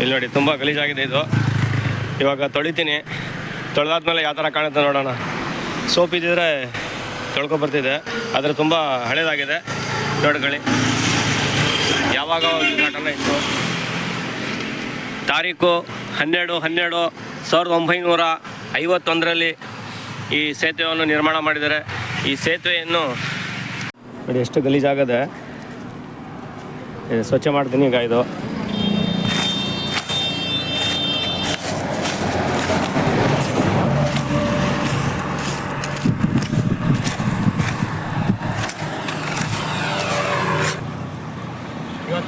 ಇಲ್ಲಿ ನೋಡಿ, ತುಂಬ ಗಲೀಜಾಗಿದೆ ಇದು. ಇವಾಗ ತೊಳಿತೀನಿ. ತೊಳೆದಾದ್ಮೇಲೆ ಯಾವ ಥರ ಕಾಣುತ್ತೆ ನೋಡೋಣ. ಸೋಪ್ ಇದ್ದಿದ್ರೆ ತೊಳ್ಕೊ ಬರ್ತಿದೆ. ಆದರೆ ತುಂಬ ಹಳೇದಾಗಿದೆ. ನೋಡ್ಕೊಳ್ಳಿ ಯಾವಾಗ ಉದ್ಘಾಟನೆ ಇತ್ತು? ತಾರೀಕು ಹನ್ನೆರಡು ಹನ್ನೆರಡು, ಸಾವಿರದ ಒಂಬೈನೂರ ಐವತ್ತೊಂದರಲ್ಲಿ ಈ ಸೇತುವೆಯನ್ನು ನಿರ್ಮಾಣ ಮಾಡಿದ್ದಾರೆ. ಈ ಸೇತುವೆಯನ್ನು ನೋಡಿ, ಎಷ್ಟು ಗಲೀಜಾಗದೆ. ಸ್ವಚ್ಛ ಮಾಡ್ತೀನಿ ಈಗ ಇದು.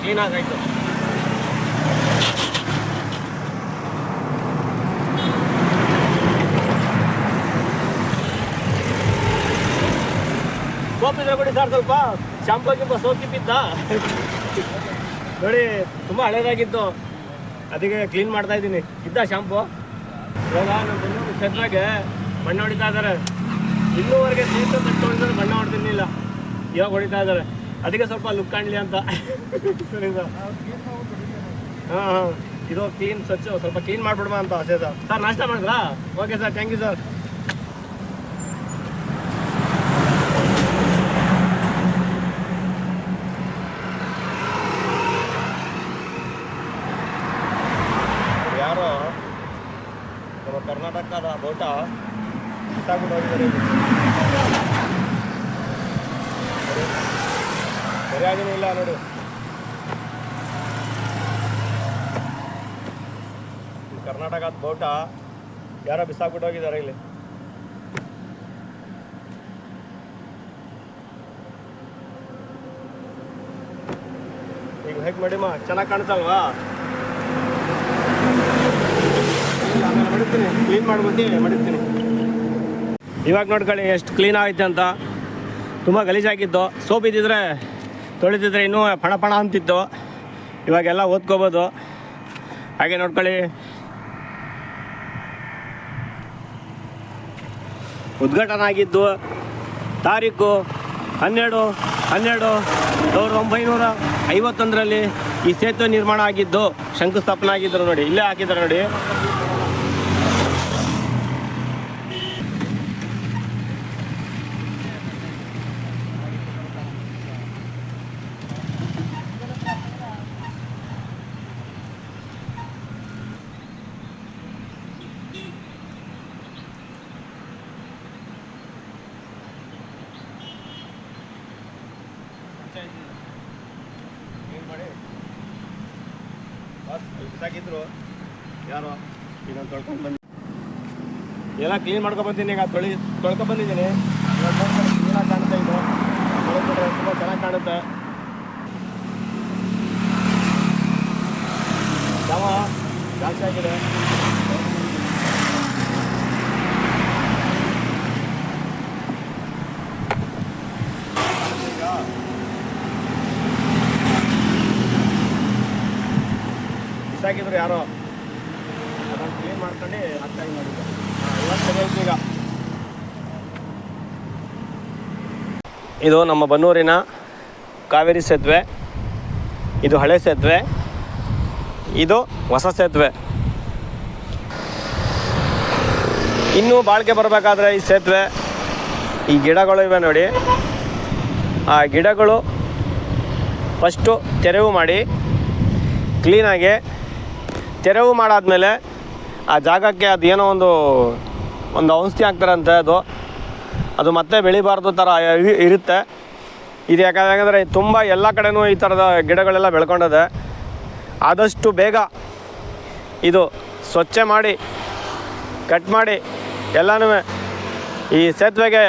ಇವಾಗ ಕ್ಲೀನ್ ಆಗಾಯ್ತು ಸೋಪ್ ಇದ್ರೆ ಕೊಡಿ ಸರ್ ಸ್ವಲ್ಪ. ಶಾಂಪೂ ಸೋಪಿ ಗಿಪ್ಪಿತ್ತ ನೋಡಿ, ತುಂಬ ಹಳೇದಾಗಿತ್ತು. ಅದಕ್ಕೆ ಕ್ಲೀನ್ ಮಾಡ್ತಾ ಇದ್ದೀನಿ. ಇದ್ದ ಶಾಂಪು? ಇವಾಗ ನಮ್ಮ ಬೆಂಗಳೂರು ಕ್ಷೇತ್ರಕ್ಕೆ ಬಣ್ಣ ಹೊಡಿತಾ ಇದ್ದಾರೆ. ಇನ್ನೂವರೆಗೆ ಸೀಟು ಕಟ್ಕೊಂಡಿದ್ರೆ ಬಣ್ಣ ಹೊಡ್ತಿರ್ಲಿಲ್ಲ ಇವಾಗ ಹೊಡಿತಾ ಇದ್ದಾರೆ. ಅದಕ್ಕೆ ಸ್ವಲ್ಪ ಲುಕ್ ಕಾಣಲಿ ಅಂತ. ಹಾಂ ಇದು ಕ್ಲೀನ್ ಸ್ವಚ್ಛ, ಸ್ವಲ್ಪ ಕ್ಲೀನ್ ಮಾಡ್ಬಿಡುವ ಅಂತ ಅಷ್ಟೇ ಸರ್ ಸರ್, ನಾಷ್ಟ ಮಾಡಿದ್ರಾ? Okay sir thank you sir ಯಾರೋ ಕರ್ನಾಟಕದ ಬೋಟ ಬಿಸಾಕ್ಬಿಟ್ಟು ಹೋಗಿದ್ದಾರೆ ಇಲ್ಲಿ. ಸರಿ- ಸರಿಯಾಗಿನೂ ಇಲ್ಲ ನೋಡಿ. ಕರ್ನಾಟಕದ ಬೋಟ ಯಾರೋ ಬಿಸಾಕ್ಬಿಟ್ಟು ಹೋಗಿದ್ದಾರೆ ಇಲ್ಲಿ. ಈಗ ಹೇಗೆ ಮಾಡಿಮ್ಮ? ಚೆನ್ನಾಗಿ ಕಾಣ್ತಲ್ವಾ ಆಮೇಲೆ ಕ್ಲೀನ್ ಮಾಡ್ಬೋದು ಮಡಿಸ್ತೀನಿ ಇವಾಗ ನೋಡ್ಕೊಳ್ಳಿ ಎಷ್ಟು ಕ್ಲೀನ್ ಆಗೈತೆ ಅಂತ ತುಂಬ ಗಲೀಜಾಗಿತ್ತು. ಸೋಪ್ ಇದ್ದಿದ್ರೆ ತೊಳಿತಿದ್ರೆ ಇನ್ನೂ ಪಣ ಪಣ ಅಂತಿತ್ತು. ಇವಾಗೆಲ್ಲ ಓದ್ಕೋಬೋದು. ಹಾಗೆ ನೋಡ್ಕೊಳ್ಳಿ. ಉದ್ಘಾಟನೆ ಆಗಿದ್ದು ತಾರೀಕು ಹನ್ನೆರಡು ಹನ್ನೆರಡು, ಸಾವಿರದ ಒಂಬೈನೂರ ಐವತ್ತೊಂದರಲ್ಲಿ ಈ ಸೇತುವೆ ನಿರ್ಮಾಣ ಆಗಿದ್ದು ಶಂಕುಸ್ಥಾಪನೆ ಆಗಿದ್ದರು ನೋಡಿ, ಇಲ್ಲೇ ಹಾಕಿದ್ದಾರೆ ನೋಡಿ. ಬಿಸಾಕಿದ್ರು ಯಾರೋ? ಇದನ್ನು ತೊಳ್ಕೊಂಡು ಬಂದಿ ಎಲ್ಲ ಕ್ಲೀನ್ ಮಾಡ್ಕೊಂಡು ಬಂದೀನಿ ಈಗ, ತೊಳಿ ನೋಡ್ಕೊಂಡು ಕ್ಲೀನಾಗಿ ಕಾಣುತ್ತೆ ಇದು? ತೊಳ್ಕೊಂಡ್ರೆ ತುಂಬ ಚೆನ್ನಾಗಿ ಕಾಣುತ್ತೆ. ಯಾವ ಜಾಸ್ತಿ ಆಗಿದೆ ಈಗ ಬಿಸಾಕಿದ್ರು ಯಾರೋ. ಕ್ಲೀನ್ ಮಾಡ್ಕೊಂಡು ಈಗ. ಇದು ನಮ್ಮ ಬನ್ನೂರಿನ ಕಾವೇರಿ ಸೇತುವೆ. ಇದು ಹಳೆ ಸೇತುವೆ. ಇದು ಹೊಸ ಸೇತುವೆ. ಇನ್ನೂ ಬಾಳಿಕೆ ಬರಬೇಕಾದ್ರೆ ಈ ಸೇತುವೆ, ಈ ಗಿಡಗಳು ಇವೆ ನೋಡಿ. ಆ ಗಿಡಗಳು ಫಸ್ಟು ತೆರವು ಮಾಡಿ ಕ್ಲೀನಾಗಿ ತೆರವು ಮಾಡಾದ್ಮೇಲೆ ಆ ಜಾಗಕ್ಕೆ ಅದು ಏನೋ ಒಂದು ಒಂದು ಔಷಧಿ ಹಾಕ್ತಾರಂತೆ ಅದು. ಅದು ಮತ್ತೆ ಬೆಳಿಬಾರ್ದು ಥರ ಇರುತ್ತೆ. ಇದು ಯಾಕಂದರೆ ತುಂಬ ಎಲ್ಲ ಕಡೆನೂ ಈ ಥರದ ಗಿಡಗಳೆಲ್ಲ ಬೆಳ್ಕೊಂಡಿದೆ. ಆದಷ್ಟು ಬೇಗ ಇದು ಸ್ವಚ್ಛ ಮಾಡಿ, ಕಟ್ ಮಾಡಿ ಎಲ್ಲನೂ ಈ ಸೇತುವೆಗೆ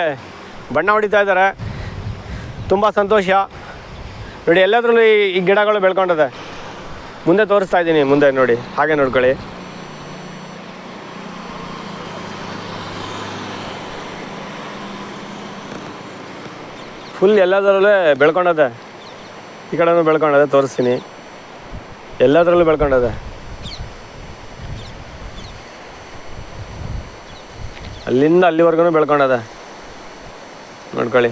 ಬಣ್ಣ ಹೊಡಿತಾ ಇದ್ದಾರೆ. ತುಂಬ ಸಂತೋಷ. ನೋಡಿ, ಎಲ್ಲದರಲ್ಲೂ ಈ ಈ ಗಿಡಗಳು ಬೆಳ್ಕೊಂಡಿದೆ. ಮುಂದೆ ತೋರಿಸ್ತಾ ಇದ್ದೀನಿ, ಮುಂದೆ ನೋಡಿ, ಹಾಗೆ ನೋಡ್ಕೊಳ್ಳಿ. ಫುಲ್ ಎಲ್ಲದರಲ್ಲೇ ಬೆಳ್ಕೊಂಡದೆ. ಈ ಕಡೆನೂ ಬೆಳ್ಕೊಂಡದೆ, ತೋರಿಸ್ತೀನಿ. ಎಲ್ಲದರಲ್ಲೂ ಬೆಳ್ಕೊಂಡದೆ. ಅಲ್ಲಿಂದ ಅಲ್ಲಿವರೆಗೂ ಬೆಳ್ಕೊಂಡದೆ. ನೋಡ್ಕೊಳ್ಳಿ.